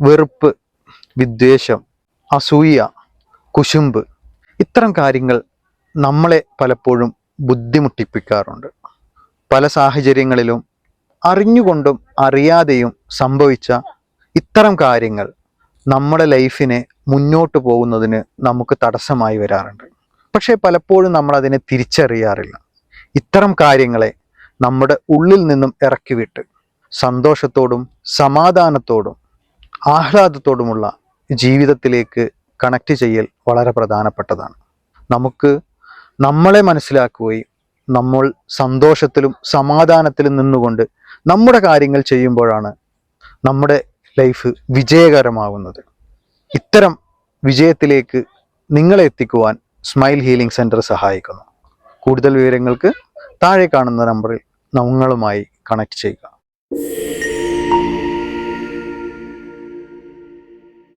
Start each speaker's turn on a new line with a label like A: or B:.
A: വെറുപ്പ് വിദ്വേഷം അസൂയ കുശുമ്പ് ഇത്തരം കാര്യങ്ങൾ നമ്മളെ പലപ്പോഴും ബുദ്ധിമുട്ടിപ്പിക്കാറുണ്ട്. പല സാഹചര്യങ്ങളിലും അറിഞ്ഞുകൊണ്ടും അറിയാതെയും സംഭവിച്ച ഇത്തരം കാര്യങ്ങൾ നമ്മുടെ ലൈഫിനെ മുന്നോട്ട് പോകുന്നതിന് നമുക്ക് തടസ്സമായി വരാറുണ്ട്. പക്ഷേ പലപ്പോഴും നമ്മൾ അതിനെ തിരിച്ചറിയാറില്ല. ഇത്തരം കാര്യങ്ങളെ നമ്മുടെ ഉള്ളിൽ നിന്നും ഇറക്കിവിട്ട് സന്തോഷത്തോടും സമാധാനത്തോടും ആഹ്ലാദത്തോടുമുള്ള ജീവിതത്തിലേക്ക് കണക്ട് ചെയ്യൽ വളരെ പ്രധാനപ്പെട്ടതാണ്. നമുക്ക് നമ്മളെ മനസ്സിലാക്കുകയും നമ്മൾ സന്തോഷത്തിലും സമാധാനത്തിലും നിന്നുകൊണ്ട് നമ്മുടെ കാര്യങ്ങൾ ചെയ്യുമ്പോഴാണ് നമ്മുടെ ലൈഫ് വിജയകരമാവുന്നത്. ഇത്തരം വിജയത്തിലേക്ക് നിങ്ങളെ എത്തിക്കുവാൻ സ്മൈൽ ഹീലിംഗ് സെന്റർ സഹായിക്കുന്നു. കൂടുതൽ വിവരങ്ങൾക്ക് താഴെ കാണുന്ന നമ്പറിൽ നമ്മളുമായി കണക്ട് ചെയ്യുക.